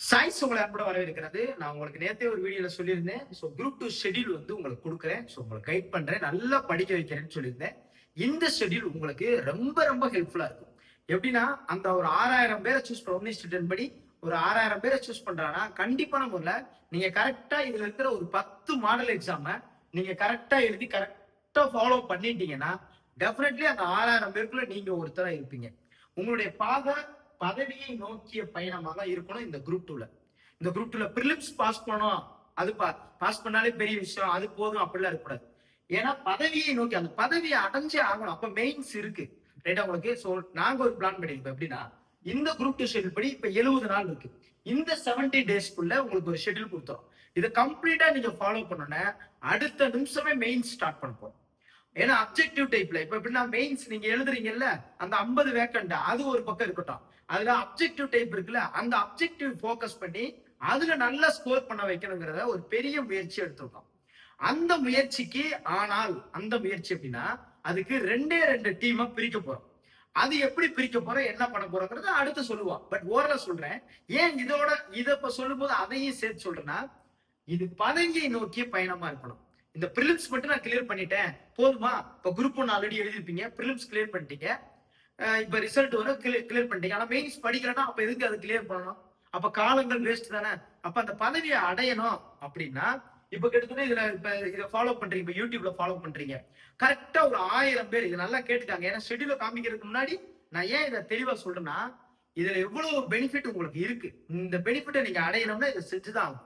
Choice உங்களை அன்போட வரவேற்கிறது. நான் உங்களுக்கு நேத்தே ஒரு வீடியோல சொல்லியிருந்தேன். ஸோ குரூப் டூ ஷெடியூல் வந்து உங்களுக்கு கொடுக்குறேன். ஸோ உங்களுக்கு கைட் பண்றேன். நல்லா படிக்க வைக்கிறேன்னு சொல்லியிருந்தேன். இந்த ஷெடியூல் உங்களுக்கு ரொம்ப ரொம்ப ஹெல்ப்ஃபுல்லா இருக்கும். எப்படின்னா அந்த ஒரு ஆறாயிரம் பேரை சூஸ் பண்ண ஒன்னு ஸ்டூடெண்ட் படி ஒரு ஆறாயிரம் பேரை சூஸ் பண்றாங்கன்னா கண்டிப்பான முறையில் நீங்க கரெக்டா இதுல இருக்கிற ஒரு பத்து மாடல் எக்ஸாம நீங்க கரெக்டா எழுதி கரெக்டா ஃபாலோ பண்ணிட்டீங்கன்னா டெஃபினெட்லி அந்த ஆறாயிரம் பேருக்குள்ள நீங்க ஒருத்தரா இருப்பீங்க. உங்களுடைய பாதை பதவியை நோக்கிய பயணமாக இருக்கணும் இந்த குரூப் டூல இந்த குரூப் டூல பிரிலிம்ஸ் பாஸ் பண்ணோம். அது பாஸ் பண்ணாலே பெரிய விஷயம். அது போதும் அப்படிலாம் இருக்கக்கூடாது. ஏன்னா பதவியை நோக்கி அந்த பதவியை அடைஞ்சே ஆகணும். அப்ப மெயின்ஸ் இருக்கு. ரைட்டா உங்களுக்கு? சோ நாங்க ஒரு பிளான் பண்ணிருக்கோம் எப்படின்னா இந்த குரூப் டூ ஷெட்யூல் படி இப்ப எழுபது நாள் இருக்கு. இந்த செவன்டி டேஸ்க்குள்ள உங்களுக்கு ஒரு ஷெட்யூல் கொடுத்தோம் இதை கம்ப்ளீட்டா நீங்க ஃபாலோ பண்ணோன்னே அடுத்த நிமிஷமே மெயின் ஸ்டார்ட் பண்ண போறோம். ஏன்னா அப்ஜெக்டிவ் டைப்ல இப்ப எப்படின்னா மெயின்ஸ் நீங்க எழுதுறீங்கல்ல அந்த ஐம்பது வேக்கண்டா அது ஒரு பக்கம் இருக்கட்டும். அதுல அப்ஜெக்டிவ் டைப் இருக்குல்ல அந்த அப்ஜெக்டிவ் ஃபோக்கஸ் பண்ணி அதுல நல்லா ஸ்கோர் பண்ண வைக்கணுங்கிறத ஒரு பெரிய முயற்சி எடுத்திருக்கோம். அந்த முயற்சிக்கு ஆனால் அந்த முயற்சி எப்படின்னா அதுக்கு ரெண்டே ரெண்டு டீமா பிரிக்க போறோம். அது எப்படி பிரிக்க போறோம் என்ன பண்ண போறோங்கிறத அடுத்து சொல்லுவோம். பட் ஓரளவு சொல்றேன் ஏன் இதோட இதை இப்ப சொல்லும் போது அதையும் சேர்த்து சொல்றேன்னா இது பதவியை நோக்கிய பயணமா இருக்கணும். இந்த ப்ரிலிம்ஸ் மட்டும் நான் கிளியர் பண்ணிட்டேன். போதுமா? இப்ப குரூப் ஒன்று ஆல்ரெடி எழுதிருப்பீங்க ப்ரிலிம்ஸ் கிளியர் பண்ணிட்டீங்க. இப்ப ரிசல்ட் வரும் கிளியர் பண்ணிட்டீங்க ஆனா மெயின்ஸ் படிக்கிறேன்னா அப்ப எதுக்கு அது கிளியர் பண்ணணும்? அப்ப காலங்கள் வேஸ்ட் தானே? அப்ப அந்த பதவியை அடையணும் அப்படின்னா இப்ப கிட்டத்தட்ட இதுல இப்ப இதை ஃபாலோ பண்றீங்க இப்ப யூடியூப்ல ஃபாலோ பண்றீங்க. கரெக்டா ஒரு ஆயிரம் பேர் இது நல்லா கேட்டுக்காங்க. ஏன்னா ஷெடியூல காமிக்கிறதுக்கு முன்னாடி நான் ஏன் இதை தெளிவா சொல்றேன்னா இதுல எவ்வளவு பெனிஃபிட் உங்களுக்கு இருக்கு? இந்த பெனிஃபிட்டை நீங்க அடையணும்னா இதை செஞ்சுதான் ஆகும்.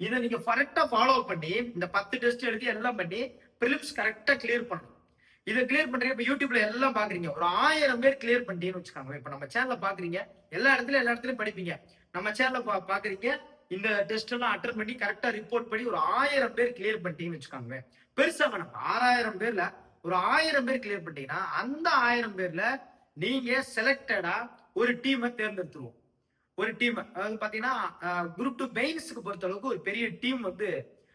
இதை நீங்க கரெக்டா ஃபாலோ பண்ணி இந்த பத்து டெஸ்ட் எழுதி எல்லாம் பண்ணி பிலிப்ஸ் கரெக்டா கிளியர் பண்ணணும். இதை கிளியர் பண்றீங்க இப்ப யூடியூப்ல எல்லாம் பாக்குறீங்க. ஒரு ஆயிரம் பேர் கிளியர் பண்ணிட்டீங்கன்னு வச்சுக்கோங்க இப்ப நம்ம சேனல பாக்குறீங்க எல்லா இடத்துலயும் எல்லா இடத்துலயும் படிப்பீங்க. நம்ம சேனல பா பாக்குறீங்க இந்த டெஸ்ட் எல்லாம் அட்டன் பண்ணி கரெக்டா ரிப்போர்ட் பண்ணி ஒரு ஆயிரம் பேர் கிளியர் பண்ணிட்டீங்கன்னு வச்சுக்கோங்க பெருசா வேணாம் ஆறாயிரம் பேர்ல ஒரு ஆயிரம் பேர் கிளியர் பண்ணிட்டீங்கன்னா அந்த ஆயிரம் பேர்ல நீங்க செலக்டடா ஒரு டீமை தேர்ந்தெடுத்துருவோம். ஒரு டீம் அதாவது பாத்தீங்கன்னா குரூப் டூ மெயின்ஸுக்கு பொறுத்த அளவுக்கு ஒரு பெரிய டீம் வந்து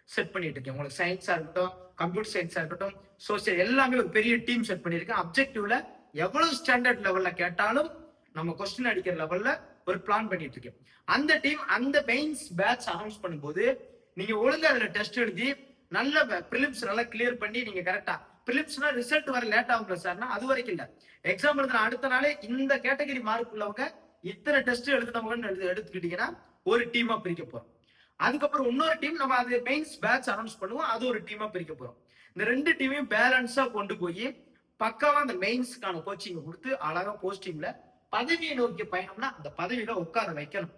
செட் பண்ணிட்டு இருக்கேன். உங்களுக்கு சயின்ஸா இருக்கட்டும் கம்ப்யூட்டர் சயின்ஸா இருக்கட்டும் சோசியல் எல்லாமே ஒரு பெரிய டீம் செட் பண்ணியிருக்கேன் அப்ஜெக்டிவ்ல எவ்வளவு ஸ்டாண்டர்ட் லெவல்ல கேட்டாலும் நம்ம கொஸ்டின் அடிக்கிற லெவல்ல ஒரு பிளான் பண்ணிட்டு இருக்கேன். அந்த டீம் அந்த மெயின்ஸ் பேட்ச் அனௌன்ஸ் பண்ணும்போது நீங்க ஒழுங்கா அதுல டெஸ்ட் எழுதி நல்ல பிலிம்ஸ் நல்லா கிளியர் பண்ணி நீங்க கரெக்டா பிலிம்ஸ்னா ரிசல்ட் வர லேட் ஆகும்ல சார்னா அது வரைக்கும் இல்ல. எக்ஸாம் எழுதுன அடுத்த நாளே இந்த கேட்டகரி மார்க் உள்ளவங்க இத்தனை டெஸ்ட் எழுதுனவங்கன்னு எழுது எடுத்துக்கிட்டீங்கன்னா ஒரு டீமா பிரிக்க போறோம். அதுக்கப்புறம் இன்னொரு டீம் நம்ம அது மெயின்ஸ் பேட்ச் அனௌன்ஸ் பண்ணுவோம். அது ஒரு டீமா பிரிக்க போறோம். இந்த ரெண்டு டீமையும் பேலன்ஸா கொண்டு போய் பக்காவா அந்த மெயின்ஸ்க்கான கோச்சிங் கொடுத்து அழகா போஸ்டிங்ல பதவியை நோக்கி பயணம்னா அந்த பதவியில உட்கார வைக்கணும்.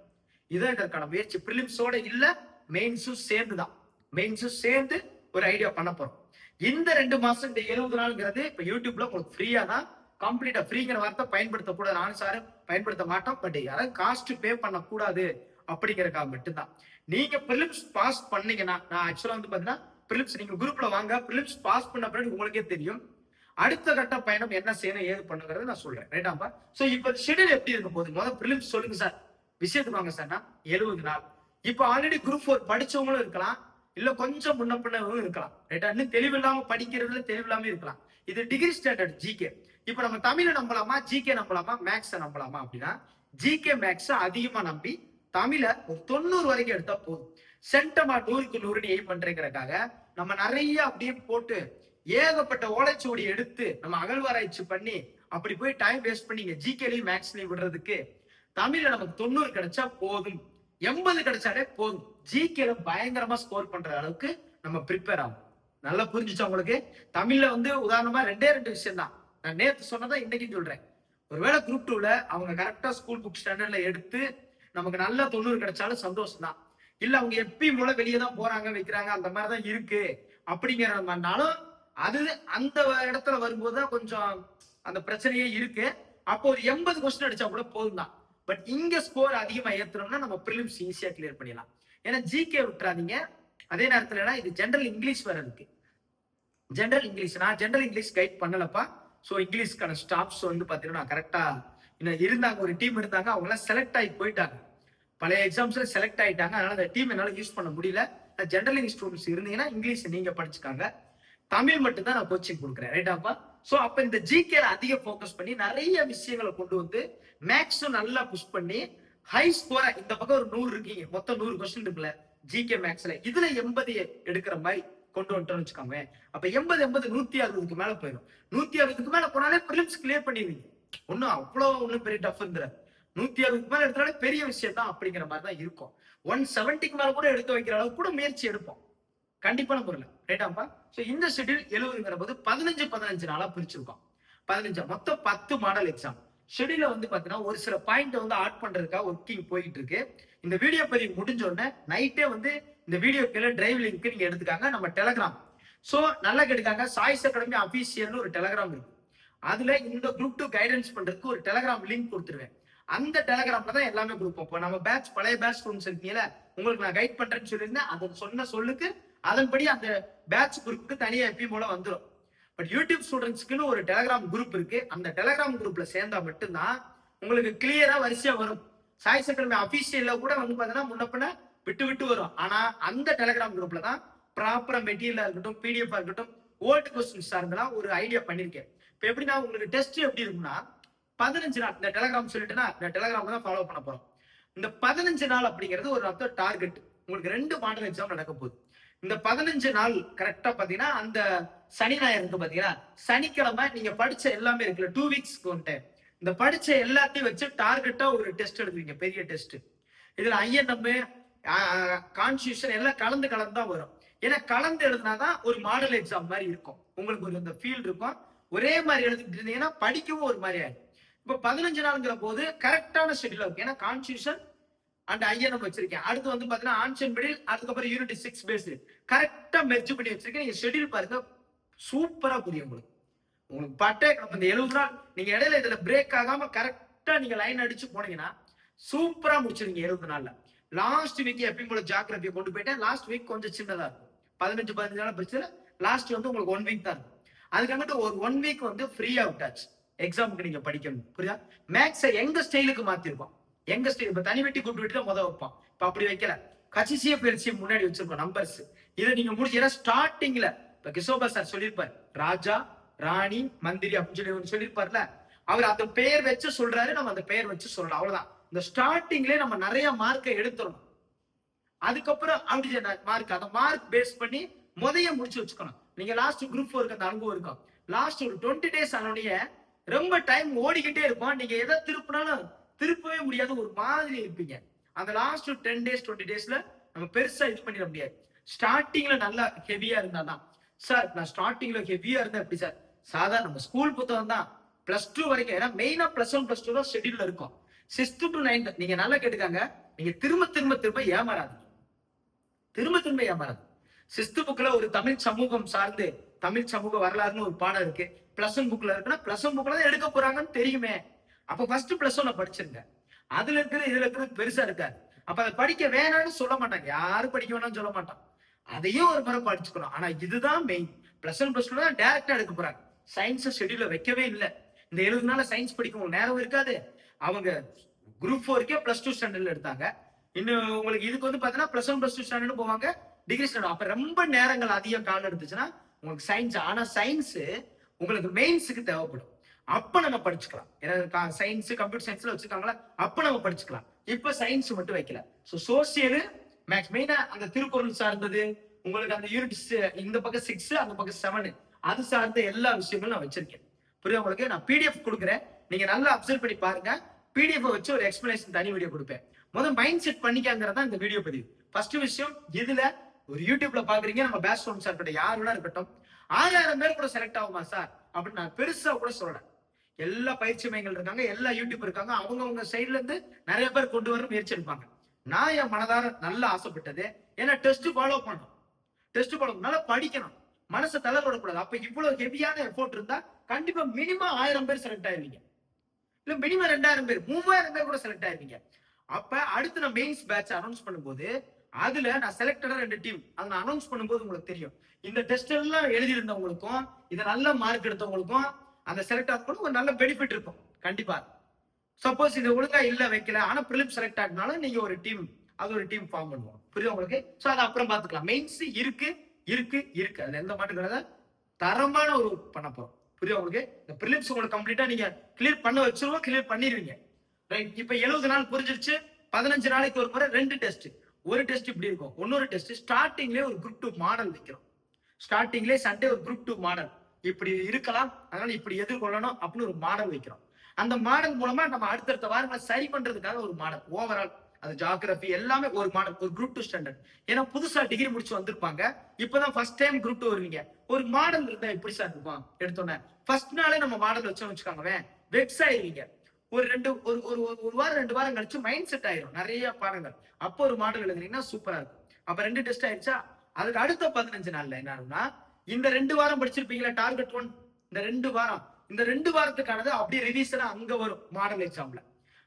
இதுதான் இதற்கான முயற்சி பிரிலிம்ஸோட இல்ல மெயின்ஸும் சேர்ந்து தான் மெயின்ஸும் சேர்ந்து ஒரு ஐடியா பண்ண போறோம். இந்த ரெண்டு மாசம் இந்த எழுபது நாள்ங்கிறது இப்ப யூடியூப்ல உங்களுக்கு ஃப்ரீயா தான் கம்ப்ளீட்டா ஃப்ரீங்கிற வார்த்தை பயன்படுத்தக்கூடாது. நானும் சார் பயன்படுத்த மாட்டோம். பட் யாராவது காஸ்ட் பே பண்ணக்கூடாது அப்படிங்கிறக்காக மட்டும்தான். நீங்க பிரிலிம்ஸ் பாஸ் பண்ணீங்கன்னா நான் ஆக்சுவலா வந்து பாத்தீங்கன்னா பிலிப்ஸ் நீங்க குரூப்ல வாங்க. பிலிப்ஸ் பாஸ் பண்ண பிறகு உங்களுக்கே தெரியும். அடுத்த கட்ட பயணம் என்ன செய்யணும் ஏது பண்ணுங்கிறது நான் சொல்றேன். ரைட்டாப்பா சோ இப்ப ஷெடியூல் எப்படி இருக்கும் போது? முதல்ல பிலிப்ஸ் சொல்லுங்க சார் விஷயத்துக்கு வாங்க நான் எழுபது நாள். இப்போ ஆல்ரெடி குரூப் ஃபோர் படிச்சவங்களும் இருக்கலாம். இல்ல கொஞ்சம் முன்ன பின்னவங்களும் இருக்கலாம். ரைட்டா இன்னும் தெளிவில்லாம படிக்கிறதுல தெளிவில்லாம இருக்கலாம். இது டிகிரி ஸ்டாண்டர்ட் ஜிகே இப்போ நம்ம தமிழை நம்பலாமா? ஜிகே நம்பலாமா? மேக்ஸை நம்பலாமா? அப்படின்னா ஜிகே மேக்ஸை அதிகமா நம்பி தமிழை ஒரு தொண்ணூறு வரைக்கும் எடுத்தா போதும். சென்டமா நூறுக்கு நூறுன்னு எய்ம் பண்றேங்கிறக்காக நம்ம நிறைய அப்படியே போட்டு ஏகப்பட்ட ஓலைச்சுவடி எடுத்து நம்ம அகழ்வாராய்ச்சி பண்ணி அப்படி போய் டைம் வேஸ்ட் பண்ணிங்க ஜிகேலையும் மேக்ஸ்லையும் விடுறதுக்கு தமிழ்ல நமக்கு தொண்ணூறு கிடைச்சா போதும். எண்பது கிடைச்சாலே போதும். ஜிகேல பயங்கரமா ஸ்கோர் பண்ற அளவுக்கு நம்ம ப்ரிப்பேர் ஆகும். நல்லா புரிஞ்சுச்சா உங்களுக்கு? தமிழ்ல வந்து உதாரணமா ரெண்டே ரெண்டு விஷயம் தான் நான் நேற்று சொன்னதா இன்னைக்கு சொல்றேன். ஒருவேளை குரூப் டூல அவங்க கரெக்டா ஸ்கூல் புக் ஸ்டாண்டர்ட்ல எடுத்து நமக்கு நல்ல தொண்ணூறு கிடைச்சாலும் சந்தோஷம் தான் இல்ல அவங்க எப்பயும் போல வெளியே தான் போறாங்க வைக்கிறாங்க. அந்த மாதிரி தான் இருக்கு. அப்படிங்கிற மாதிரினாலும் அது அந்த இடத்துல வரும்போது தான் கொஞ்சம் அந்த பிரச்சனையே இருக்கு. அப்போ ஒரு எண்பது கொஸ்டின் அடிச்சா கூட போதும் தான் பட் இங்க ஸ்கோர் அதிகமா ஏத்துறோம்னா நம்ம ப்ரிலிம்ஸ் ஈஸியா கிளியர் பண்ணிடலாம். ஏன்னா ஜிகே விட்டுறாதீங்க. அதே நேரத்துல இது ஜென்ரல் இங்கிலீஷ் வேற இருக்கு. ஜென்ரல் இங்கிலீஷ் நான் ஜென்ரல் இங்கிலீஷ் கைட் பண்ணலப்பா. ஸோ இங்கிலீஷ்க்கான ஸ்டாப்ஸ் வந்து பார்த்தீங்கன்னா கரெக்டா இருந்தாங்க ஒரு டீம் இருந்தாங்க அவங்க எல்லாம் செலக்ட் ஆகி போயிட்டாங்க. பழைய எக்ஸாம்ஸ்ல செலக்ட் ஆயிட்டாங்க. அதனால அந்த டீம் என்னால யூஸ் பண்ண முடியல. ஜென்ரலிங் ஸ்டூடெண்ட்ஸ் இருந்தீங்கன்னா இங்கிலீஷ் நீங்க படிச்சுக்காங்க. தமிழ் மட்டும் தான் நான் கோச்சிங் கொடுக்குறேன். ரைட்டாப்பா ஸோ அப்ப இந்த ஜிகேல அதிக ஃபோக்கஸ் பண்ணி நிறைய விஷயங்களை கொண்டு வந்து மேக்ஸும் நல்லா புஷ் பண்ணி ஹை ஸ்கோரா இந்த பக்கம் ஒரு நூறு இருக்கீங்க. மொத்தம் நூறு கொஸ்டின் இருக்குல்ல ஜிகே மேக்ஸ்ல இதுல எண்பது எடுக்கிற மாதிரி கொண்டு வந்துட்டோம்னு வச்சுக்கோங்க அப்ப எண்பது எண்பது நூத்தி அறுபதுக்கு மேல போயிடும். நூத்தி அறுபதுக்கு மேல போனாலே பிலிம்ஸ் கிளியர் பண்ணிடுவீங்க. ஒன்னும் அவ்வளவு ஒன்றும் பெரிய டஃப் இருந்துறாரு நூத்தி அறுபதுக்கு மேல எடுத்தாலே பெரிய விஷயம் தான் அப்படிங்கிற மாதிரி தான் இருக்கும். ஒன் செவன்ட்டிக்கு மேல கூட எடுத்து வைக்கிற அளவுக்கு கூட முயற்சி எடுப்போம். கண்டிப்பான பொருள் ரைட்டாப்பா ஸோ இந்த ஷெட்யூல் எழுபதுங்கிற போது பதினஞ்சு பதினஞ்சு நாளா பிரிச்சிருக்கோம். பதினஞ்சு மொத்தம் பத்து மாடல் எக்ஸாம் ஷெட்யூல வந்து பாத்தீங்கன்னா ஒரு சில பாயிண்ட் வந்து ஆட் பண்றதுக்காக ஒர்க்கிங் போயிட்டு இருக்கு இந்த வீடியோ பதிவு முடிஞ்ச உடனே நைட்டே வந்து இந்த வீடியோ கீழே டிரைவ் லிங்க் நீங்க எடுத்துக்காங்க நம்ம டெலகிராம் சோ நல்லா கேட்டுக்காங்க. சாய்ஸ் அகாடமி அபிஷியல்னு ஒரு டெலகிராம் இருக்கு. அதுல இந்த குரூப் டூ கைடன்ஸ் பண்றதுக்கு ஒரு டெலகிராம் லிங்க் கொடுத்துருவேன். அந்த டெலகிராம்ல தான் எல்லாமே கொடுப்போம் இப்போ நம்ம பேட்ச் பழைய பேட்ச் ஸ்டூடெண்ட்ஸ் இருக்கீங்களா உங்களுக்கு நான் கைட் பண்றேன்னு சொல்லியிருந்தேன் அதை சொன்ன சொல்லுக்கு அதன்படி அந்த பேட்ச் குரூப்புக்கு தனியா எப்பயும் போல வந்துடும் பட் யூடியூப் ஸ்டூடெண்ட்ஸ்க்குன்னு ஒரு டெலகிராம் குரூப் இருக்கு. அந்த டெலகிராம் குரூப்ல சேர்ந்தா மட்டும்தான் உங்களுக்கு கிளியரா வரிசையா வரும். சாய் சக்கரமே அபிஷியல்ல கூட வந்து பாத்தீங்கன்னா முன்னப்பின விட்டு விட்டு வரும். ஆனா அந்த டெலகிராம் குரூப்ல தான் ப்ராப்பரா மெட்டீரியலா இருக்கட்டும் பிடிஎஃப் இருக்கட்டும் ஓல்டு கொஸ்டின்ஸா இருந்தெல்லாம் ஒரு ஐடியா பண்ணிருக்கேன். இப்போ எப்படின்னா உங்களுக்கு டெஸ்ட் எப்படி இருக்கும்னா பதினஞ்சு நாள் இந்த டெலகிராம் சொல்லிட்டுனா இந்த டெலகிராம் தான் ஃபாலோ பண்ண போறோம். இந்த பதினஞ்சு நாள் அப்படிங்கிறது ஒரு அர்த்தம் டார்கெட் உங்களுக்கு ரெண்டு மாடல் எக்ஸாம் நடக்க போகுது. இந்த பதினஞ்சு நாள் கரெக்டா பாத்தீங்கன்னா அந்த சனி ஞாயிறு பாத்தீங்கன்னா சனிக்கிழமை நீங்க படிச்ச எல்லாமே இருக்குல்ல டூ வீக்ஸ் கொண்டு இந்த படிச்ச எல்லாத்தையும் வச்சு டார்கெட்டா ஒரு டெஸ்ட் எடுப்பீங்க பெரிய டெஸ்ட் இதுல ஐஎன்எம் கான்ஸ்டியூஷன் எல்லாம் கலந்து கலந்து தான் வரும். ஏன்னா கலந்து எழுதுனாதான் ஒரு மாடல் எக்ஸாம் மாதிரி இருக்கும். உங்களுக்கு ஒரு அந்த ஃபீல் இருக்கும். ஒரே மாதிரி எழுதிட்டு இருந்தீங்கன்னா படிக்கவும் ஒரு மாதிரி ஆயிடும். இப்ப பதினஞ்சு நாளுங்கிற போது கரெக்டான ஷெட்யூல் இருக்கு. ஏன்னா கான்ஸ்டியூஷன் அண்ட் ஐஎன்எம் வச்சிருக்கேன். அடுத்து வந்து பாத்தீங்கன்னா ஆன்சன் மிடில் அதுக்கப்புறம் யூனிட் சிக்ஸ் பேஸ் கரெக்டா மெர்ஜ் பண்ணி வச்சிருக்கேன். நீங்க ஷெட்யூல் பாருங்க. சூப்பரா புரியும் உங்களுக்கு. உங்களுக்கு பட்டே கிடப்பு இந்த எழுபது நாள் நீங்க இடையில இதுல பிரேக் ஆகாம கரெக்டா நீங்க லைன் அடிச்சு போனீங்கன்னா சூப்பரா முடிச்சிருங்க எழுபது நாள்ல. லாஸ்ட் வீக் எப்பயும் போல ஜாக்கிரபியை கொண்டு போயிட்டேன். லாஸ்ட் வீக் கொஞ்சம் சின்னதா இருக்கும். பதினஞ்சு பதினஞ்சு நாள் பிரச்சனை. லாஸ்ட் வந்து உங்களுக்கு ஒன் வீக் தான் இருக்கும். அதுக்காகட்டு ஒரு ஒன் வீக் வந்து ஃப்ரீயா விட்டாச்சு. எக்ஸாமுக்கு நீங்க படிக்கணும். புரியுதா? மேக்ஸை எங்க ஸ்டைலுக்கு மாத்திருக்கோம். எங்க ஸ்டைல் இப்ப தனி வெட்டி கூப்பிட்டு தான் முத வைப்போம். இப்ப அப்படி வைக்கல. கச்சிசிய பயிற்சி முன்னாடி வச்சிருக்கோம் நம்பர்ஸ் இதை நீங்க முடிச்சு ஏன்னா ஸ்டார்டிங்ல இப்ப கிஷோபா சார் சொல்லியிருப்பார் ராஜா ராணி மந்திரி அப்படின்னு சொல்லி சொல்லியிருப்பார்ல அவர் அந்த பெயர் வச்சு சொல்றாரு நம்ம அந்த பெயர் வச்சு சொல்றோம் அவ்வளவுதான். இந்த ஸ்டார்டிங்லயே நம்ம நிறைய மார்க்கை எடுத்துடணும். அதுக்கப்புறம் அப்படி மார்க் அந்த மார்க் பேஸ் பண்ணி முதைய முடிச்சு வச்சுக்கணும். நீங்க லாஸ்ட் குரூப் ஃபோருக்கு அந்த அனுபவம் இருக்கும் லாஸ்ட் ஒரு டுவெண்ட்டி டேஸ் ஆனோடய ரொம்ப டைம் ஓடிக்கிட்டே இருப்பான். நீங்க எதை திருப்பினாலும் திருப்பவே முடியாத ஒரு மாதிரி இருப்பீங்க. அந்த லாஸ்ட் டென் டேஸ் டுவெண்ட்டி டேஸ்ல நம்ம பெருசா இது பண்ணிட முடியாது. ஸ்டார்டிங்ல நல்லா ஹெவியா இருந்தாதான் சார் நான் ஸ்டார்டிங்ல ஹெவியா இருந்தேன் எப்படி சார் சாதாரண நம்ம ஸ்கூல் புத்தகம் தான். பிளஸ் டூ வரைக்கும். ஏன்னா மெயினா பிளஸ் ஒன் பிளஸ் டூ தான் ஷெட்யூல்ல இருக்கும். சிக்ஸ்த் டு நைன்த் நீங்க நல்லா கேட்டுக்காங்க. நீங்க திரும்ப திரும்ப திரும்ப ஏமாறாதீங்க. திரும்ப திரும்ப ஏமாறாது சிஸ்து புக்ல ஒரு தமிழ் சமூகம் சார்ந்து தமிழ் சமூக வரலாறுன்னு ஒரு பாடம் இருக்கு. பிளஸ் ஒன் புக்ல இருக்குன்னா பிளஸ் ஒன் புக்ல தான் எடுக்க போறாங்கன்னு தெரியுமே. அப்ப ஃபர்ஸ்ட் பிளஸ் ஒன்ன படிச்சிருங்க. அதுல இருக்கிற இதுல இருக்கிறது பெருசா இருக்காது. அப்ப அதை படிக்க வேணாம்னு சொல்ல மாட்டாங்க. யாரும் படிக்க வேணாம்னு சொல்ல மாட்டான் அதையும் ஒரு முறை படிச்சுக்கணும். ஆனா இதுதான் main plus one plus two தான் டேரக்டா எடுக்க போறாங்க. சயின்ஸை ஷெடியூல வைக்கவே இல்லை. இந்த எழுபது நாள் சயின்ஸ் படிக்கும் நேரம் இருக்காது. அவங்க குரூப் ஃபோருக்கே பிளஸ் டூ ஸ்டாண்டர்ட்ல எடுத்தாங்க. இன்னும் உங்களுக்கு இதுக்கு வந்து பாத்தீங்கன்னா plus one plus two standard போவாங்க. டிகிரி ஸ்டாண்டர்ட் அப்ப ரொம்ப நேரங்கள் அதிகம் காலம் எடுத்துச்சுன்னா உங்களுக்கு சயின்ஸ் ஆனா சயின்ஸ் உங்களுக்கு மெயின்ஸுக்கு தேவைப்படும். அப்ப நம்ம படிச்சுக்கலாம். ஏன்னா சயின்ஸ் கம்ப்யூட்டர் சயின்ஸ்ல வச்சிருக்காங்களா? அப்ப நம்ம படிச்சுக்கலாம். இப்ப சயின்ஸ் மட்டும் வைக்கல. ஸோ சோசியல் மேக்ஸ் மெயினா அந்த திருக்குறள் சார்ந்தது உங்களுக்கு அந்த யூனிட் இந்த பக்கம் சிக்ஸ் அந்த பக்கம் செவன் அது சார்ந்த எல்லா விஷயங்களும் நான் வச்சிருக்கேன். புரியுது உங்களுக்கு? நான் பிடிஎஃப் கொடுக்குறேன். நீங்க நல்லா அப்சர்வ் பண்ணி பாருங்க. பிடிஎஃப் வச்சு ஒரு எக்ஸ்பிளேஷன் தனி வீடியோ கொடுப்பேன். முதல் மைண்ட் செட் பண்ணிக்காங்கிறதா இந்த வீடியோ பதிவு. ஃபர்ஸ்ட் விஷயம் இதுல ஒரு யூடியூப்ல பாக்குறீங்க. நம்ம பேஸ்ட் ஒன் சார் யார் வேணா இருக்கட்டும். ஆறாயிரம் பேர் கூட செலக்ட் ஆகுமா சார் அப்படின்னு நான் பெருசா கூட சொல்றேன் எல்லா பயிற்சி மையங்கள் இருக்காங்க எல்லா யூடியூப் இருக்காங்க அவங்கவுங்க சைட்ல இருந்து நிறைய பேர் கொண்டு வர முயற்சி இருப்பாங்க நான் என் மனதார நல்லா ஆசைப்பட்டது ஏன்னா டெஸ்ட் ஃபாலோ பண்ணணும். டெஸ்ட் ஃபாலோ நல்லா படிக்கணும். மனசை தளர விடக்கூடாது. அப்ப இவ்வளவு ஹெவியான எஃபோர்ட் இருந்தா கண்டிப்பா மினிமம் ஆயிரம் பேர் செலக்ட் ஆயிருவீங்க. இல்ல மினிமம் ரெண்டாயிரம் பேர் மூவாயிரம் பேர் கூட செலக்ட் ஆயிருவீங்க. அப்ப அடுத்து நான் மெயின்ஸ் பேட்ச் அனௌன்ஸ் பண்ணும்போது அதுல நான் செலக்டடா ரெண்டு டீம் அதை நான் அனௌன்ஸ் பண்ணும்போது உங்களுக்கு தெரியும். இந்த டெஸ்ட் எல்லாம் எழுதியிருந்தவங்களுக்கும் இதை நல்ல மார்க் எடுத்தவங்களுக்கும் அந்த செலக்ட் ஆகும் ஒரு நல்ல பெனிஃபிட் இருக்கும். கண்டிப்பா. சப்போஸ் இது ஒழுங்கா இல்ல வைக்கல ஆனா பிரிலிம் செலக்ட் ஆகினாலும் நீங்க ஒரு டீம் அது ஒரு டீம் ஃபார்ம் பண்ணுவோம். புரியுது உங்களுக்கு? ஸோ அதை அப்புறம் பார்த்துக்கலாம். மெயின்ஸ் இருக்கு இருக்கு இருக்கு. அது எந்த மாட்டு கிடையாது தரமான ஒரு பண்ண போறோம். புரியுது உங்களுக்கு? இந்த பிரிலிம்ஸ் உங்களுக்கு கம்ப்ளீட்டா நீங்க கிளியர் பண்ண வச்சிருவோம் கிளியர் பண்ணிடுவீங்க. ரைட் இப்ப எழுபது நாள் புரிஞ்சிருச்சு பதினஞ்சு நாளைக்கு ஒரு முறை ரெண்டு டெஸ்ட் ஒரு டெஸ்ட் இப்படி இருக்கும். இன்னொரு டெஸ்ட் ஸ்டார்டிங்லேயே ஒரு குரூப் டூ மாடல் வைக்கிறோம். ஸ்டார்டிங்லேயே சண்டே ஒரு குரூப் டூ மாடல். இப்படி இருக்கலாம் அதனால இப்படி எதிர்கொள்ளணும் அப்படின்னு ஒரு மாடல் வைக்கிறோம். அந்த மாடல் மூலமா நம்ம அடுத்தடுத்த வாரங்களை சரி பண்றதுக்காக ஒரு மாடல். ஓவரால் அது ஜாகிரபி எல்லாமே ஒரு மாடல் ஒரு குரூப் டூ ஸ்டாண்டர்ட் ஏன்னா புதுசா டிகிரி முடிச்சு வந்திருப்பாங்க. இப்பதான் ஃபர்ஸ்ட் டைம் குரூப் டூ வருவீங்க. ஒரு மாடல் இருந்தா எப்படி சார் இருக்கும்? எடுத்தோன்னே ஃபர்ஸ்ட் நாளே நம்ம மாடல் வச்சோம்னு வச்சுக்கோங்க வெக்ஸ் ஆயிருவீங்க. ஒரு ரெண்டு ஒரு ஒரு ஒரு- ஒரு வாரம் ரெண்டு வாரம் கழிச்சு மைண்ட் செட் ஆயிரும். நிறைய பாடங்கள். அப்போ ஒரு மாடல் எழுதுனீங்கன்னா சூப்பரா இருக்கும். அப்ப ரெண்டு டெஸ்ட் ஆயிடுச்சா அதுக்கு அடுத்த பதினஞ்சு நாள்ல என்ன ஆகும்னா இந்த ரெண்டு வாரம் படிச்சிருப்பீங்களா டார்கெட் ஒன் இந்த ரெண்டு வாரம். இந்த ரெண்டு வாரத்துக்கானது அப்படியே ரிவிஷனா அங்க வரும் மாடல் எக்ஸாம்ல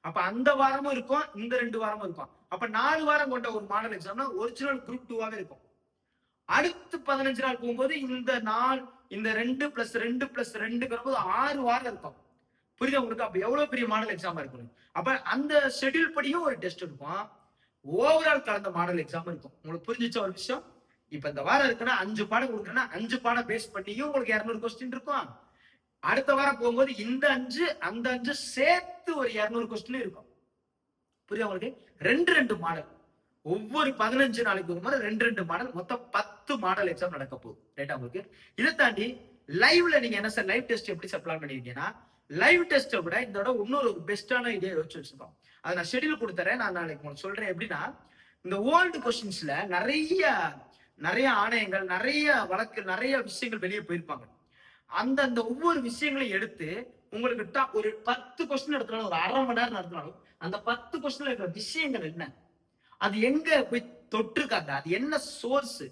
அப்ப அந்த வாரமும் இருக்கும் இந்த ரெண்டு வாரமும் இருக்கும். அப்ப நாலு வாரம் கொண்ட ஒரு மாடல் எக்ஸாம்னா ஒரிஜினல் குரூப் டூவாவே இருக்கும். அடுத்து பதினஞ்சு நாள் போகும்போது இந்த நாள் இந்த ரெண்டு பிளஸ் ரெண்டு பிளஸ் ரெண்டுங்கிற ஆறு வாரம் இருக்கும். புரியுதா உங்களுக்கு? அப்ப எவ்வளவு பெரிய மாடல் எக்ஸாம் இருக்கும்? அப்ப அந்த ஷெட்யூல் படியும் ஒரு டெஸ்ட் இருக்கும். ஓவரால் கலந்த மாடல் எக்ஸாம் இருக்கும். உங்களுக்கு புரிஞ்சிச்ச ஒரு விஷயம்? இப்ப இந்த வாரம் இருக்குன்னா அஞ்சு பாடம் கொடுக்குறேன்னா அஞ்சு பாடம் பேஸ் பண்ணியும் உங்களுக்கு இரநூறு கொஸ்டின் இருக்கும். அடுத்த வாரம் போகும்போது இந்த அஞ்சு அந்த அஞ்சு சேர்த்து ஒரு இரநூறு கொஸ்டின் இருக்கும். புரியுதா உங்களுக்கு? ரெண்டு ரெண்டு மாடல். ஒவ்வொரு பதினஞ்சு நாளைக்கு ஒரு முறை ரெண்டு ரெண்டு மாடல். மொத்தம் பத்து மாடல் எக்ஸாம் நடக்க போகுது. ரைட்டா உங்களுக்கு? இதை தாண்டி லைவ்ல நீங்க என்ன சார் லைவ் டெஸ்ட் எப்படி சார் பிளான் பண்ணிருக்கீங்கன்னா லைவ் டெஸ்ட்டை விட இதோட இன்னொரு பெஸ்டான ஐடியா யோசிச்சு வச்சிருக்கோம் அதை நான் ஷெட்யூல் கொடுத்துறேன். நான் நாளைக்கு உங்களுக்கு சொல்றேன் எப்படின்னா இந்த ஓல்டு கொஸ்டின்ஸ்ல நிறைய நிறைய ஆணையங்கள் நிறைய வழக்கு நிறைய விஷயங்கள் வெளியே போயிருப்பாங்க. அந்தந்த ஒவ்வொரு விஷயங்களையும் எடுத்து உங்களுக்கு ஒரு பத்து கொஸ்டின் எடுத்தாலும் ஒரு அரை மணி நேரம் நடத்தினாலும் அந்த பத்து கொஸ்டின்ல இருக்கிற விஷயங்கள் என்ன? அது எங்க போய் தொட்டிருக்காங்க? அது என்ன சோர்ஸ்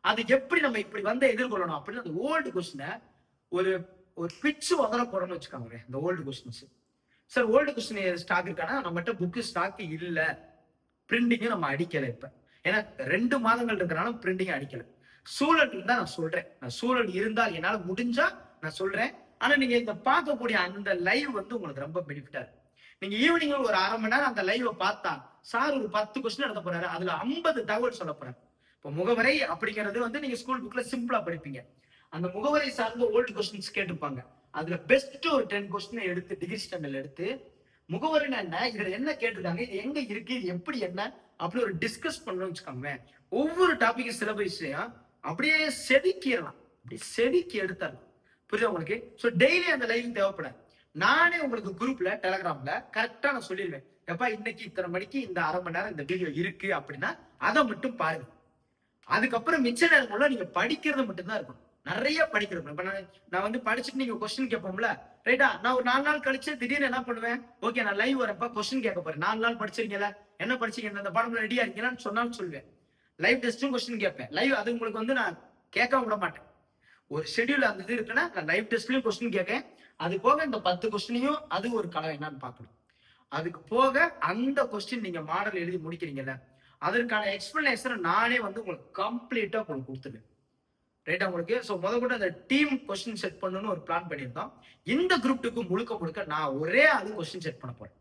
அது எப்படி நம்ம இப்படி வந்து எதிர்கொள்ளணும் அப்படின்னு அந்த ஓல்டு கொஸ்டினை ஒரு ஒரு பிச்சு உதற போறோம்னு வச்சுக்கோங்க இந்த old questions sir old question stock இருக்கானா? நம்மகிட்ட புக்கு ஸ்டாக் இல்லை. பிரிண்டிங்கும் நம்ம அடிக்கலை இப்போ. ஏன்னா ரெண்டு மாதங்கள் இருக்கிறனாலும் பிரிண்டிங் அடிக்கல. சூழல் இருந்தா நான் சொல்றேன். நான் சூழல் இருந்தால் என்னால முடிஞ்சா நான் சொல்றேன். ஆனா நீங்க இந்த பார்க்கக்கூடிய அந்த லைவ் வந்து உங்களுக்கு ரொம்ப பெனிஃபிட்டா இருக்கு நீங்க ஈவினிங் ஒரு அரை மணி நேரம் அந்த லைவை பார்த்தா சார் ஒரு பத்து கொஸ்டின் எடுத்த போறாரு. அதுல ஐம்பது தகவல் சொல்ல போறாரு. இப்போ முகவரை அப்படிங்கிறது வந்து நீங்க ஸ்கூல் புக்ல சிம்பிளா படிப்பீங்க. அந்த முகவரை சார்ந்த ஓல்டு கொஸ்டின்ஸ் கேட்டுப்பாங்க அதுல பெஸ்ட் ஒரு டென் கொஸ்டினை எடுத்து டிகிரி ஸ்டாண்டர்ட்ல எடுத்து முகவரினா என்ன? இதுல என்ன கேட்டிருக்காங்க? இது எங்க இருக்கு? இது எப்படி என்ன? அப்படி ஒரு டிஸ்கஸ் பண்ணணும்னு வச்சுக்கோங்களேன். ஒவ்வொரு டாபிக் சிலபஸையும் அப்படியே செதுக்கிடலாம். அப்படி செதுக்கி எடுத்துடலாம். புரியுது உங்களுக்கு? ஸோ டெய்லி அந்த லைவ் தேவைப்படாது. நானே உங்களுக்கு குரூப்ல டெலகிராம்ல கரெக்டா நான் சொல்லிடுவேன். எப்பா இன்னைக்கு இத்தனை மணிக்கு இந்த அரை மணி நேரம் இந்த வீடியோ இருக்கு அப்படின்னா அதை மட்டும் பாருங்க. அதுக்கப்புறம் மிச்ச நேரம் ஃபுல்லா நீங்க படிக்கிறது மட்டும்தான் இருக்கும் நிறைய படிக்கிறோம் இப்ப நான் நான் வந்து படிச்சுட்டு நீங்க கொஸ்டின் கேட்போம்ல? ரைட்டா நான் ஒரு நாலு நாள் கழிச்சு திடீர்னு என்ன பண்ணுவேன்? ஓகே நான் லைவ் வரப்ப கொஸ்டின் கேட்க போறேன். நாலு நாள் படிச்சிருக்கீங்களா என்ன படிச்சீங்க இந்த பாடம்ல ரெடியா இருக்கீங்களான்னு சொன்னாலும் சொல்லுவேன். லைவ் டெஸ்ட்டும் கொஸ்டின் கேட்பேன். லைவ் அது உங்களுக்கு வந்து நான் கேட்க விட மாட்டேன். ஒரு ஷெடியூல் அந்த இது இருக்குன்னா நான் லைவ் டெஸ்ட்லயும் கொஸ்டின் கேட்கேன் அது போக இந்த பத்து கொஸ்டினையும் அது ஒரு கலவை என்னன்னு பார்க்கணும். அதுக்கு போக அந்த கொஸ்டின் நீங்க மாடல் எழுதி முடிக்கிறீங்கல்ல அதற்கான எக்ஸ்பிளனேஷனை நானே வந்து உங்களுக்கு கம்ப்ளீட்டா உங்களுக்கு கொடுத்துருவேன். ரைட்டா உங்களுக்கு ஸோ முத கூட அந்த டீம் கொஸ்டின் செட் பண்ணணும்னு ஒரு பிளான் பண்ணியிருந்தோம். இந்த குரூப் டூக்கு முழுக்க முழுக்க நான் ஒரே ஆளு கொஸ்டின் செட் பண்ண போறேன்.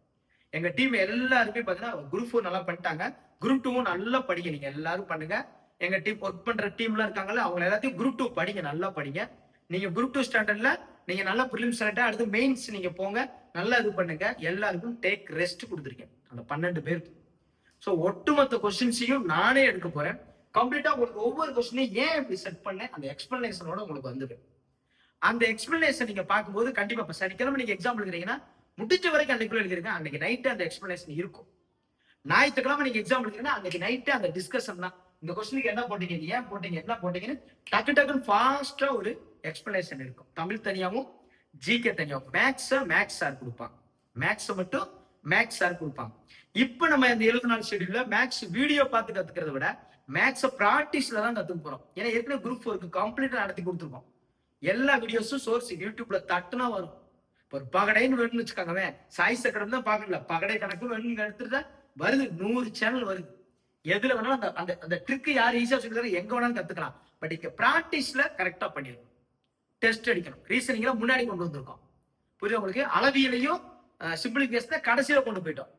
எங்க டீம் எல்லாருமே பார்த்தீங்கன்னா குரூப் ஃபோர் நல்லா பண்ணிட்டாங்க. குரூப் டூவும் நல்லா படிங்க. நீங்க எல்லாரும் பண்ணுங்க. எங்க டீம் ஒர்க் பண்ற டீம்லாம் இருக்காங்கல்ல அவங்க எல்லாத்தையும் குரூப் டூ படிங்க. நல்லா படிங்க. நீங்க குரூப் டூ ஸ்டாண்டர்ட்ல நீங்க நல்லா ப்ரிலிம்ஸ் செலக்டா அடுத்து மெயின்ஸ் நீங்க போங்க. நல்லா இது பண்ணுங்க. எல்லாருக்கும் டேக் ரெஸ்ட் கொடுத்துருக்கேன். அந்த பன்னெண்டு பேருக்கு. ஸோ ஒட்டுமொத்த கொஸ்டின்ஸையும் நானே எடுக்க போறேன். கம்ப்ளீட்டா உங்களுக்கு ஒவ்வொரு கொஸ்டினையும் ஏன் இப்படி செட் பண்ணேன்? அந்த எக்ஸ்பிளனேஷனோட உங்களுக்கு வந்துடும் அந்த எக்ஸ்பிளனேஷன் நீங்க பார்க்கும்போது கண்டிப்பா இப்ப சனிக்கிழமை நீங்க எக்ஸாம் எழுதுறீங்கன்னா முடிச்ச வரைக்கும் அன்னைக்குள்ள எழுதிருங்க. அன்னைக்கு நைட்டு அந்த எக்ஸ்பிளனேஷன் இருக்கும். ஞாயிற்றுக்கிழமை நீங்க எக்ஸாம் எழுதுறீங்கன்னா அன்னைக்கு நைட்டு அந்த டிஸ்கஷன் தான். இந்த கொஸ்டினுக்கு என்ன போட்டீங்க? ஏன் போட்டீங்க? என்ன போட்டீங்கன்னு டக்கு டக்குன்னு ஃபாஸ்டா ஒரு எக்ஸ்பிளனேஷன் இருக்கும். தமிழ் தனியாகவும் ஜிகே தனியாகவும் மேக்ஸ மேக்ஸ் சார் கொடுப்பாங்க. மேக்ஸை மட்டும் மேக்ஸ் சார் கொடுப்பாங்க. இப்போ நம்ம இந்த எழுபது நாள் ஷெடியூல்ல மேக்ஸ் வீடியோ பார்த்து கத்துக்கிறத விட மேக்ஸை ப்ராக்டிஸ்ல தான் கத்துக்க போறோம். ஏன்னா ஏற்கனவே குரூப் ஃபோருக்கு கம்ப்ளீட்டா நடத்தி கொடுத்துருக்கோம். எல்லா வீடியோஸும் சோர்ஸ் யூடியூப்ல தட்டுனா வரும். இப்போ ஒரு பகடைன்னு வேணும்னு வச்சுக்காங்கவே சாய் சக்கரம் தான் பார்க்கல பகடை கணக்கு வேணும்னு எடுத்துட்டு வருது. நூறு சேனல் வருது. எதுல வேணாலும் அந்த அந்த அந்த ட்ரிக்கு யார் ஈஸியா சொல்லி எங்க வேணாலும் கத்துக்கலாம். பட் இங்க ப்ராக்டிஸ்ல கரெக்டா பண்ணிடணும் டெஸ்ட் அடிக்கணும். ரீசனிங்ல முன்னாடி கொண்டு வந்திருக்கோம். புரியுது உங்களுக்கு? அளவியலையும் சிம்பிளிஃபிகேஷனை கடைசியில கொண்டு போயிட்டோம்.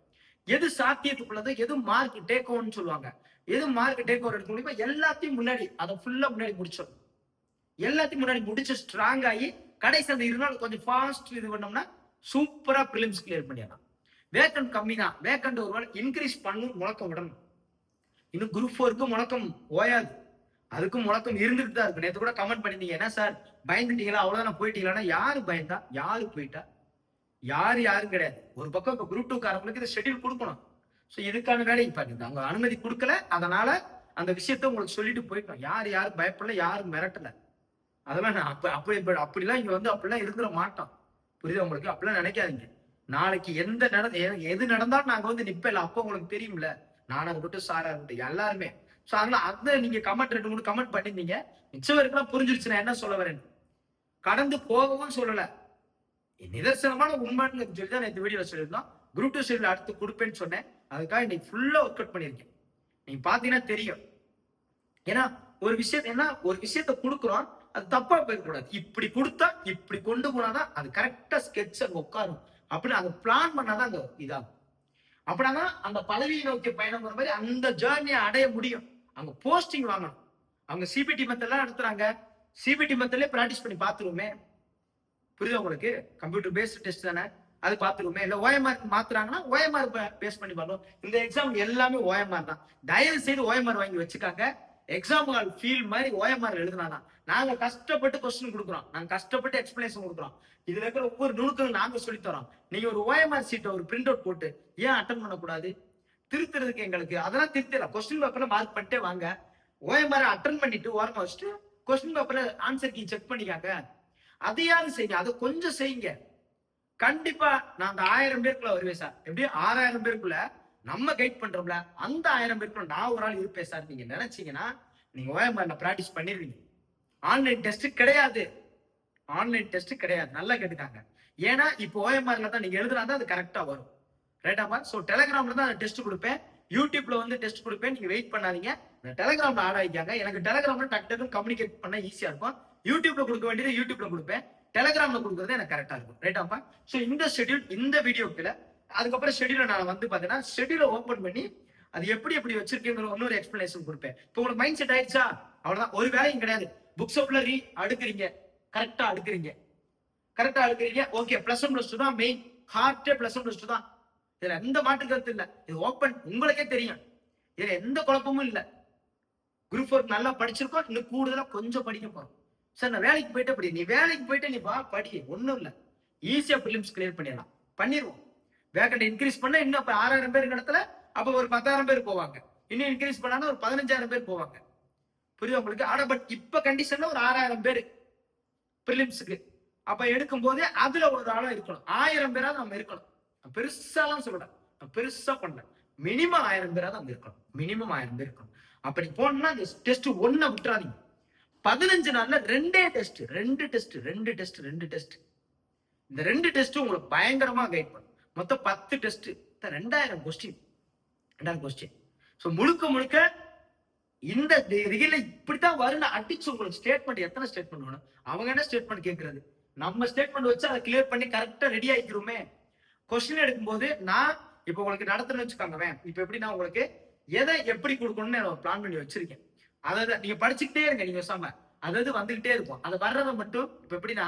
எது சாத்தியத்துக்குள்ளது? எது மார்க் டேக் ஓன்னு சொல்லுவாங்க. எது மார்க் டேக் ஓவர் எடுக்க முடியுமோ? எல்லாத்தையும் முன்னாடி அதை ஃபுல்லா முன்னாடி முடிச்சிடணும். எல்லாத்தையும் முன்னாடி முடிச்சு ஸ்ட்ராங் ஆகி கடைசி அந்த இரு நாள் கொஞ்சம் ஃபாஸ்ட் இது பண்ணோம்னா சூப்பரா பிலிம்ஸ் கிளியர் பண்ணிடலாம். வேக்கண்ட் கம்மி தான். வேக்கண்ட் ஒரு இன்க்ரீஸ் பண்ணும் முழக்கம் விடணும். இன்னும் குரூப் ஃபோருக்கும் முழக்கம் ஓயாது. அதுக்கும் முழக்கம் இருந்துட்டு தான் இருக்கு. நேற்று கூட கமெண்ட் பண்ணிருந்தீங்க என்ன சார் பயந்துட்டீங்களா? அவ்வளவுதான் போயிட்டீங்களா யாரு பயந்தா? யாரு போயிட்டா? யாரு யாரும் கிடையாது. ஒரு பக்கம் இப்ப குரூப் டூ காரங்களுக்கு இதை ஷெட்யூல் கொடுக்கணும். ஸோ இதுக்கான வேலையை பாருங்க அவங்க அனுமதி கொடுக்கல. அதனால அந்த விஷயத்த உங்களுக்கு சொல்லிட்டு போயிட்டோம். யார் யாரும் பயப்படல யாரும் மிரட்டல. அதெல்லாம் நான் அப்ப அப்படி அப்படிலாம் இங்க வந்து அப்படிலாம் இருந்துட மாட்டோம். புரியுதா உங்களுக்கு? அப்படிலாம் நினைக்காதீங்க. நாளைக்கு எந்த நட எது நடந்தாலும் நாங்க வந்து நிப்பல. அப்போ உங்களுக்கு தெரியும்ல. நானா இருக்கட்டும் சாரா இருக்கட்டும் எல்லாருமே. ஸோ அதனால அந்த நீங்க கமெண்ட் ரெண்டு மூணு கமெண்ட் பண்ணிருந்தீங்க மிச்சம் வரைக்கும் புரிஞ்சிருச்சு. நான் என்ன சொல்ல வரேன் கடந்து போகவும் சொல்லல. நிதர்சனமான உண்மைன்னு சொல்லி தான் இந்த வீடியோ சொல்லியிருந்தோம். குரூப் டூ ஷெட்யூல் அடுத்து கொடுப்பேன்னு சொன்னேன். அதுக்காக இன்னைக்கு ஃபுல்லா ஒர்க் அவுட் பண்ணியிருக்கேன். நீங்க பாத்தீங்கன்னா தெரியும். ஏன்னா ஒரு விஷயத்தை என்ன ஒரு விஷயத்த கொடுக்குறோம். அது தப்பா போயிடக்கூடாது. இப்படி கொடுத்தா இப்படி கொண்டு போனாதான் அது கரெக்டா ஸ்கெட்ச் அங்க உட்காரும். அப்படின்னு அதை பிளான் பண்ணாதான் அங்க இதாகும். அப்படின்னா அந்த பதவியை நோக்கி பயணங்கிற மாதிரி அந்த ஜேர்னியை அடைய முடியும். அவங்க போஸ்டிங் வாங்கணும். அவங்க சிபிடி மெத்தெல்லாம் நடத்துறாங்க. சிபிடி மெத்தட்லயே ப்ராக்டிஸ் பண்ணி பார்த்துருவோமே. புரியுதா உங்களுக்கு? கம்ப்யூட்டர் பேஸ்ட் டெஸ்ட் தானே? அது பார்த்துருவோமே இல்லை ஓஎம்ஆர் மாத்துறாங்கன்னா ஓஎம்ஆர் பேஸ் பண்ணி பண்ணணும் இந்த எக்ஸாம் எல்லாமே ஓஎம்ஆர் தான். தயவு செய்து ஓஎம்ஆர் வாங்கி வச்சுக்காங்க. எக்ஸாம் ஹால் ஃபீல் மாதிரி ஓஎம்ஆர் எழுதுனா நாங்க கஷ்டப்பட்டு கொஸ்டின் கொடுக்குறோம். நாங்க கஷ்டப்பட்டு எக்ஸ்பிளேஷன் கொடுக்குறோம். இதுல இருக்கிற ஒவ்வொரு நுணுக்கம் நாங்க சொல்லித் தரோம். நீங்க ஒரு ஓஎம்ஆர் சீட்டை ஒரு பிரிண்ட் அவுட் போட்டு ஏன் அட்டன் பண்ணக்கூடாது? திருத்துறதுக்கு எங்களுக்கு அதெல்லாம் திருத்தல. கொஸ்டின் பேப்பர்ல மார்க் பண்ணிட்டே வாங்க. ஓஎம்ஆர் அட்டன் பண்ணிட்டு ஓரமா வச்சுட்டு கொஸ்டின் பேப்பர்ல ஆன்சர் கீ செக் பண்ணிக்காங்க. அதையாவது செய்யுங்க. அதை கொஞ்சம் செய்யுங்க. கண்டிப்பா நான் அந்த ஆயிரம் பேருக்குள்ள வருவேன் சார். எப்படி ஆறாயிரம் பேருக்குள்ள நம்ம கைட் பண்றோம்ல அந்த ஆயிரம் பேருக்குள்ள நான் ஒரு ஆள் இருப்பேன் சார். நீங்க நினைச்சீங்கன்னா நீங்க ஓஎம்ஆர் பிராக்டிஸ் பண்ணிருவீங்க. ஆன்லைன் டெஸ்ட் கிடையாது. ஆன்லைன் டெஸ்ட் கிடையாது. நல்லா கேட்டுக்காங்க. ஏன்னா இப்போ ஓஎம்ஆர்ல தான் நீங்க எழுதுனா தான் அது கரெக்டா வரும். ரைட்டாமா ஸோ டெலிகிராம்ல தான் டெஸ்ட் கொடுப்பேன். யூடியூப்ல வந்து டெஸ்ட் கொடுப்பேன். நீங்க வெயிட் பண்ணாதீங்க. இந்த டெலிகிராம்ல ஆட் ஆகிக்காங்க எனக்கு டெலிகிராம்ல டக்கு டக்குன்னு கம்யூனிகேட் பண்ண ஈஸியா இருக்கும். யூடியூப்ல கொடுக்க வேண்டியது யூடியூப்ல கொடுப்பேன். டெலகிராம்ல கொடுக்குறது எனக்கு கரெக்டா இருக்கும். ரைட்டாப்பா ஸோ இந்த ஷெட்யூல் இந்த வீடியோக்குள்ள அதுக்கப்புறம் ஷெட்யூல நான் வந்து பாத்தீங்கன்னா ஷெட்யூலை ஓபன் பண்ணி அது எப்படி எப்படி வச்சிருக்கேங்கிற இன்னொரு எக்ஸ்பிளேஷன் கொடுப்பேன். இப்போ உங்களுக்கு மைண்ட் செட் ஆயிடுச்சா? அவ்வளவுதான். ஒரு வேலையும் கிடையாது. புக்ஸ் ஷாப்ல ரீ அடுக்குறீங்க. கரெக்டா அடுக்குறீங்க. கரெக்டா அடுக்குறீங்க. Okay plus one plus two தான் மெயின் ஹார்ட்டே பிளஸ் ஒன் பிளஸ் டூ தான். இதுல எந்த மாற்று கருத்து இல்ல. இது ஓப்பன் உங்களுக்கே தெரியும். இதுல எந்த குழப்பமும் இல்ல. குரூப் ஒர்க் நல்லா படிச்சிருக்கோம். இன்னும் கூடுதலா கொஞ்சம் படிக்க போறோம். சார் நான் வேலைக்கு போயிட்டு படி நீ வேலைக்கு போயிட்டு நீ வா படி. ஒன்றும் இல்லை. ஈஸியாக ஃபிலிம்ஸ் கிளியர் பண்ணிடலாம். பண்ணிடுவோம் வேக்கண்ட் இன்க்ரீஸ் பண்ணால் இன்னும் அப்போ ஆறாயிரம் பேர் இடத்துல அப்போ ஒரு பத்தாயிரம் பேர் போவாங்க. இன்னும் இன்க்ரீஸ் பண்ணாலும் ஒரு பதினஞ்சாயிரம் பேர் போவாங்க. புரியும் உங்களுக்கு? ஆனால் பட் இப்போ கண்டிஷனில் ஒரு ஆறாயிரம் பேர் ஃபிலிம்ஸுக்கு அப்போ எடுக்கும் அதில் ஒரு ஆளும் இருக்கணும். ஆயிரம் பேராவது நம்ம இருக்கணும். நான் பெருசாலாம் சொல்கிறேன் நான் பெருசாக பண்ணல. மினிமம் ஆயிரம் பேராவது தான் இருக்கணும். மினிமம் ஆயிரம் பேர் இருக்கணும். அப்படி போனோம்னா இந்த டெஸ்ட் ஒன்றை விட்டுறாதீங்க. பதினஞ்சு நாள்ல ரெண்டே டெஸ்ட் ரெண்டு டெஸ்ட் ரெண்டு டெஸ்ட் ரெண்டு டெஸ்ட் இந்த ரெண்டு டெஸ்ட் உங்களுக்கு பயங்கரமா கைட் பண்ணும். மொத்தம் பத்து டெஸ்ட் ரெண்டாயிரம் கொஸ்டின் ரெண்டாயிரம் கொஸ்டின் ஸோ முழுக்க முழுக்க இந்த ரிகில இப்படித்தான் வரும்னு அடிச்சு உங்களுக்கு ஸ்டேட்மெண்ட் எத்தனை ஸ்டேட்மெண்ட் வேணும்? அவங்க என்ன ஸ்டேட்மெண்ட் கேட்கறது? நம்ம ஸ்டேட்மெண்ட் வச்சு அதை கிளியர் பண்ணி கரெக்டா ரெடி ஆகிக்கிறோமே கொஸ்டின் எடுக்கும்போது நான் இப்போ உங்களுக்கு நடத்துன்னு வச்சுக்காங்க இப்போ எப்படி நான் உங்களுக்கு எதை எப்படி கொடுக்கணும்னு பிளான் பண்ணி வச்சிருக்கேன். அதாவது நீங்க படிச்சுக்கிட்டே இருங்க நீங்க சொன்ன அதாவது வந்துகிட்டே இருக்கும். அதை வர்றதை மட்டும் இப்ப எப்படின்னா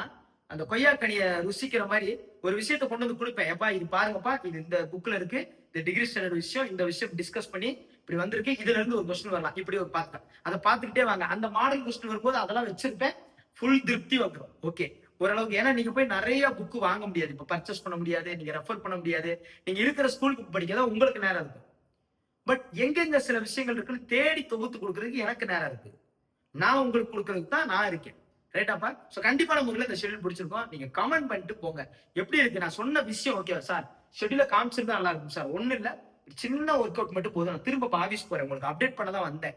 அந்த கொய்யாக்கனிய ருசிக்கிற மாதிரி ஒரு விஷயத்த கொண்டு வந்து கொடுப்பேன். எப்பா இது பாருங்கப்பா இது இந்த புக்ல இருக்கு. இந்த டிகிரி ஸ்டாண்டர்ட் விஷயம் இந்த விஷயம் டிஸ்கஸ் பண்ணி இப்படி வந்திருக்கு. இதுல இருந்து ஒரு கொஸ்டின் வரலாம். இப்படி ஒரு பார்த்தேன் அதை பார்த்துக்கிட்டே வாங்க. அந்த மாடல் கொஸ்டின் வரும்போது அதெல்லாம் வச்சிருப்பேன். ஃபுல் திருப்தி வந்துடும் ஓகே ஓரளவுக்கு. ஏன்னா நீங்க போய் நிறைய புக் வாங்க முடியாது. இப்ப பர்ச்சேஸ் பண்ண முடியாது. நீங்க ரெஃபர் பண்ண முடியாது. நீங்க இருக்கிற ஸ்கூலுக்கு புக் படிக்கதான் உங்களுக்கு நேரம் இருக்கும். பட் எங்கெங்க சில விஷயங்கள் இருக்குன்னு தேடி தொகுத்து கொடுக்கறதுக்கு எனக்கு நேரம் இருக்கு. நான் உங்களுக்கு கொடுக்கறதுக்கு தான் நான் இருக்கேன். ரைட்டாப்பா ஸோ கண்டிப்பான முறையில் இந்த ஷெட்யூல் பிடிச்சிருக்கோம். நீங்க கமெண்ட் பண்ணிட்டு போங்க. எப்படி இருக்கு? நான் சொன்ன விஷயம் ஓகே சார் ஷெடியூல காமிச்சிருந்தா நல்லா இருக்கும். சார் ஒன்றும் இல்லை. சின்ன ஒர்க் அவுட் மட்டும் போதும். நான் திரும்ப ஆஃபீஸ் போறேன். உங்களுக்கு அப்டேட் பண்ண தான் வந்தேன்.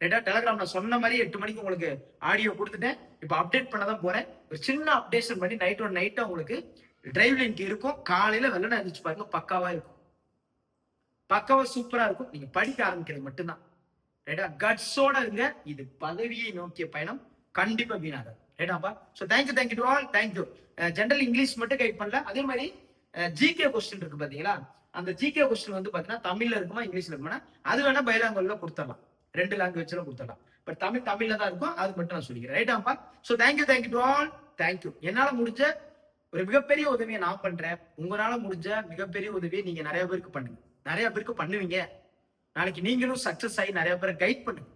ரைட்டா டெலகிராம் நான் சொன்ன மாதிரி எட்டு மணிக்கு உங்களுக்கு ஆடியோ கொடுத்துட்டேன். இப்போ அப்டேட் பண்ண தான் போறேன். ஒரு சின்ன அப்டேஷன் பண்ணி நைட் ஒன் நைட்டா உங்களுக்கு டிரைவ் லிங்க் இருக்கும். காலையில வெள்ளனை எழுந்திரிச்சு பாருங்க பக்காவா இருக்கும். பக்கவா சூப்பரா இருக்கும். நீங்க படிக்க ஆரம்பிக்கிறது மட்டும்தான். ரைட்டா கட்ஸோட இருங்க. இது பதவியை நோக்கிய பயணம். கண்டிப்பா வீணாகாது. ரைட்டாப்பா so thank you thank you to all thank you general English மட்டும் கைட் பண்ணல. அதே மாதிரி uh, ஜிகே கொஸ்டின் இருக்கு பாத்தீங்களா? அந்த ஜிகே கொஸ்டின் வந்து பாத்தீங்கன்னா தமிழ்ல இருக்குமா இங்கிலீஷ்ல இருக்குமா அது வேணா பைலாங்கல்ல கொடுத்துடலாம். ரெண்டு லாங்குவேஜ்ல கொடுத்துடலாம். பட் தமிழ் தமிழ்ல தான் இருக்கும். அது மட்டும் நான் சொல்லிக்கிறேன். ரைட்டாப்பா so thank you thank you to all thank you என்னால முடிஞ்ச ஒரு மிகப்பெரிய உதவியை நான் பண்றேன். உங்களால முடிஞ்ச மிகப்பெரிய உதவியை நீங்க நிறைய பேருக்கு பண்ணுங்க. நிறைய பேருக்கு பண்ணுவீங்க. நாளைக்கு நீங்களும் சக்சஸ் ஆகி நிறைய பேரை கைட் பண்ணுங்க.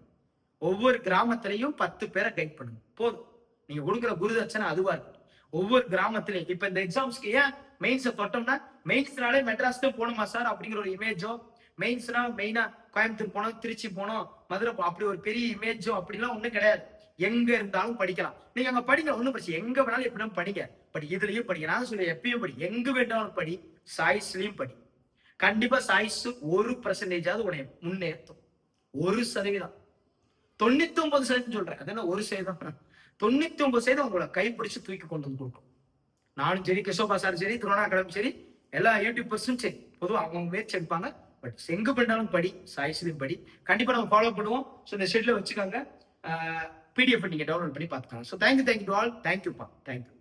ஒவ்வொரு கிராமத்திலையும் பத்து பேரை கைட் பண்ணுங்க. போதும். நீங்க கொடுக்குற குருதட்சணை அதுவா இருக்கும் ஒவ்வொரு கிராமத்திலையும் இப்ப இந்த எக்ஸாம்ஸ்க்கு ஏன் மெயின்ஸை தொட்டோம்னா மெயின்ஸ்னாலே மெட்ராஸ் தான் போகணுமா சார் அப்படிங்கிற ஒரு இமேஜோ மெயின்ஸ்னா மெயினா கோயம்புத்தூர் போனோம் திருச்சி போனோம் மதுரை அப்படி ஒரு பெரிய இமேஜோ அப்படிலாம் ஒண்ணும் கிடையாது. எங்க இருந்தாலும் படிக்கலாம். நீங்க அங்க படிங்க ஒண்ணும் பிரச்சனை எங்க வேணாலும் எப்படினாலும் படிங்க. பட் இதுலயும் படிங்க நான் சொல்ல எப்பயும் படி. எங்க வேணாலும் படி சாய்ஸ்லயும் படி. கண்டிப்பா சாய்ஸ் ஒரு பர்சன்டேஜாவது உடைய முன்னேற்றும். ஒரு சதவீதம். தொண்ணூத்தி ஒன்பது சதவீதம் சொல்றேன். அது என்ன? ஒரு சதவீதம். தொண்ணூத்தி ஒன்பது சதவீதம் உங்களை கைப்பிடிச்சு தூக்கி கொண்டு வந்து கொடுக்கும். நானும் சரி கிஷோபா சார் சரி துரோணா சரி எல்லா யூடியூபர்ஸும் சரி. பொதுவாக அவங்க முயற்சி எடுப்பாங்க. பட் செங்கு பண்ணாலும் படி சாய்ஸ்லையும் படி. கண்டிப்பா நம்ம ஃபாலோ பண்ணுவோம். ஸோ இந்த ஷெட்ல வச்சுக்கோங்க. பிடிஎஃப் நீங்க டவுன்லோட் பண்ணி பார்த்துக்கலாம். So thank you thank you all தேங்க்யூப்பா தேங்க்யூ